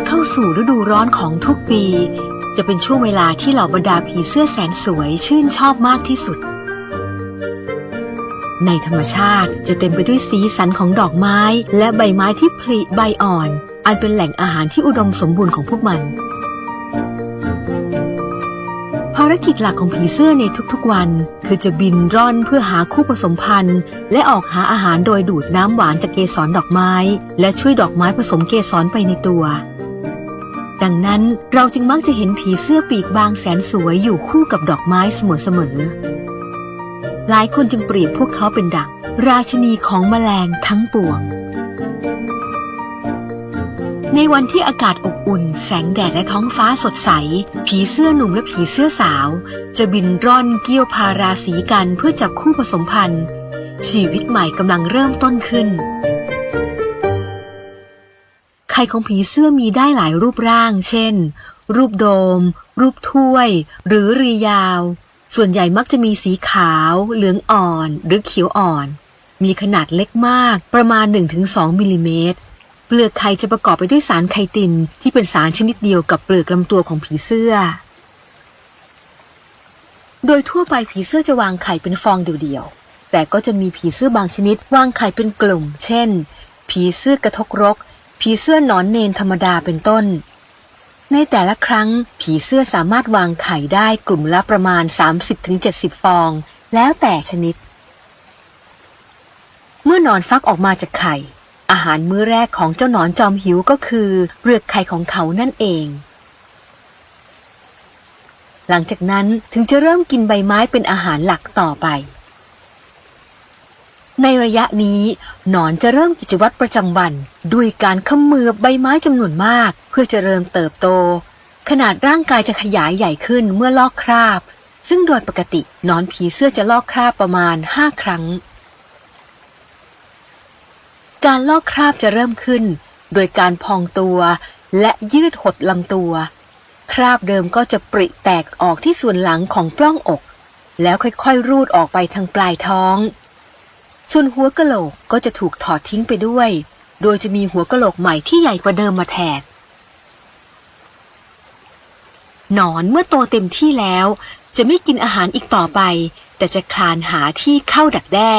อเข้าสู่ฤดูร้อนของทุกปี จะเป็นช่วงเวลาที่เหล่าบรรดาผีเสื้อแสนสวยชื่นชอบมากที่สุด ในธรรมชาติจะเต็มไปด้วยสีสันของดอกไม้ และใบไม้ที่ผลิใบอ่อน อันเป็นแหล่งอาหารที่อุดมสมบูรณ์ของพวกมันภารกิจหลักของผีเสื้อในทุกๆวัน คือจะบินร่อนเพื่อหาคู่ผสมพันธุ์ และออกหาอาหารโดยดูดน้ำหวานจากเกสรดอกไม้ และช่วยดอกไม้ผสมเกสรไปในตัว ดังนั้นเราจึงมักจะเห็นผีเสื้อปีกบางแสนสวยอยู่คู่กับดอกไม้เสมอๆ หลายคนจึงเปรียบพวกเขาเป็นดักราชนีของแมลงทั้งปวง ในวันที่อากาศอบอุ่น แสงแดดและท้องฟ้าสดใส ผีเสื้อหนุ่มและผีเสื้อสาว จะบินร่อนเกี่ยวพาราสีกันเพื่อจับคู่ผสมพันธุ์ ชีวิตใหม่กำลังเริ่มต้นขึ้น ไข่ของผีเสื้อมีได้หลายรูปร่าง เช่น รูปโดม รูปถ้วย หรือรียาว ส่วนใหญ่มักจะมีสีขาว เหลืองอ่อน หรือเขียวอ่อน มีขนาดเล็กมาก ประมาณ 1-2มิลลิเมตร เปลือกไข่จะประกอบไปด้วยสารไคติน ที่เป็นสารชนิดเดียวกับเปลือกลำตัวของผีเสื้อ โดยทั่วไปผีเสื้อจะวางไข่เป็นฟองเดียวๆ แต่ก็จะมีผีเสื้อบางชนิดวางไข่เป็นกลุ่ม เช่น ผีเสื้อกระทกรก ผีเสื้อหนอนเนนธรรมดาเป็นต้น ในแต่ละครั้งผีเสื้อสามารถวางไข่ได้กลุ่มละประมาณ 30-70 ฟอง แล้วแต่ชนิด เมื่อหนอนฟักออกมาจากไข่ อาหารมื้อแรกของเจ้าหนอนจอมหิวก็คือเปลือกไข่ของเขานั่นเองหลังจากนั้นถึงจะเริ่มกินใบไม้เป็นอาหารหลักต่อไป ในระยะนี้หนอนจะเริ่มกิจวัตรประจำวัน ด้วยการขมือบใบไม้จำนวนมาก เพื่อจเจริญเติบโต ขนาดร่างกายจะขยายใหญ่ขึ้นเมื่อลอกคราบ ซึ่งโดยปกติหนอนผีเสื้อจะลอกคราบประมาณ 5 ครั้ง การลอกคราบจะเริ่มขึ้น โดยการพองตัว และยืดหดลำตัว คราบเดิมก็จะปริแตกออกที่ส่วนหลังของปล้องอก แล้วค่อยๆรูดออกไปทางปลายท้อง ส่วนหัวกะโหลกก็จะถูกถอดทิ้งไปด้วย โดยจะมีหัวกะโหลกใหม่ที่ใหญ่กว่าเดิมมาแทนหนอนเมื่อโตเต็มที่แล้ว จะไม่กินอาหารอีกต่อไป แต่จะคลานหาที่เข้าดักแด้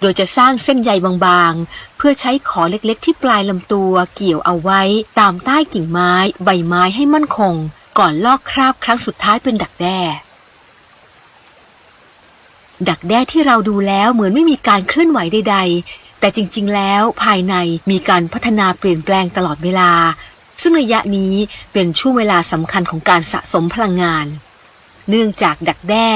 โดยจะสร้างเส้นใยบางๆ เพื่อใช้ขอเล็กๆ ที่ปลายลำตัวเกี่ยวเอาไว้ ตามใต้กิ่งไม้ ใบไม้ให้มั่นคง ก่อนลอกคราบครั้งสุดท้ายเป็นดักแด้ ดักแด้ที่เราดูแล้วเหมือนไม่มีการเคลื่อนไหวใด ๆ แต่จริงๆ แล้วภายในมีการพัฒนาเปลี่ยนแปลงตลอดเวลา ซึ่งระยะนี้เป็นช่วงเวลาสำคัญของการสะสมพลังงาน เนื่องจากดักแด้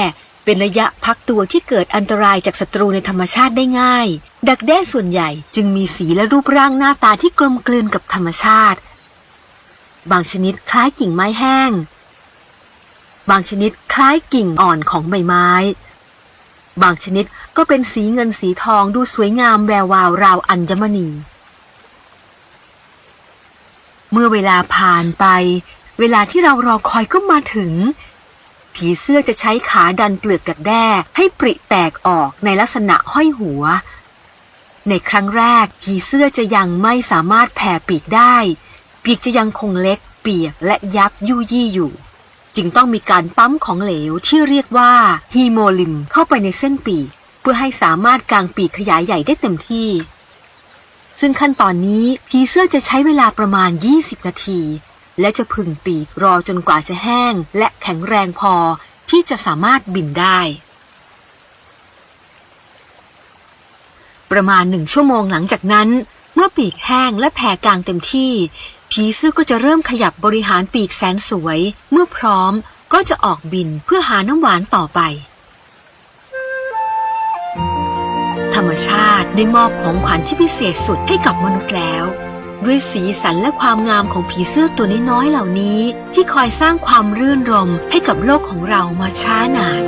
เป็นระยะพักตัวที่เกิดอันตรายจากศัตรูในธรรมชาติได้ง่าย ดักแด้ส่วนใหญ่จึงมีสีและรูปร่างหน้าตาที่กลมกลืนกับธรรมชาติ บางชนิดคล้ายกิ่งไม้แห้ง บางชนิดคล้ายกิ่งอ่อนของใบไม้ บางชนิดก็เป็นสีเงินสีทองดูสวยงามแวววาวราวอัญมณี เมื่อเวลาผ่านไป เวลาที่เรารอคอยก็มาถึง ผีเสื้อจะใช้ขาดันเปลือกดักแด้ให้ปริแตกออกในลักษณะห้อยหัว ในครั้งแรก ผีเสื้อจะยังไม่สามารถแผ่ปีกได้ ปีกจะยังคงเล็กเปียกและยับยุยี่อยู่ จึงต้องมีการปั๊มของเหลวที่เรียกว่าฮีโมลิมเข้าไปในเส้นปีก เพื่อให้สามารถกางปีกขยายใหญ่ได้เต็มที่ ซึ่งขั้นตอนนี้ผีเสื้อจะใช้เวลาประมาณ 20 นาที และจะพึ่งปีกรอจนกว่าจะแห้ง และแข็งแรงพอที่จะสามารถบินได้ ประมาณหนึ่งชั่วโมงหลังจากนั้น เมื่อปีกแห้งและแผ่กลางเต็มที่ ผีเสื้อก็จะเริ่มขยับบริหารปีกแสนสวย เมื่อพร้อมก็จะออกบินเพื่อหาน้ำหวานต่อไป ธรรมชาติได้มอบของขวัญที่พิเศษสุดให้กับมนุษย์แล้ว ด้วยสีสันและความงามของผีเสื้อตัวน้อยๆเหล่านี้ ที่คอยสร้างความรื่นรมให้กับโลกของเรามาช้านาน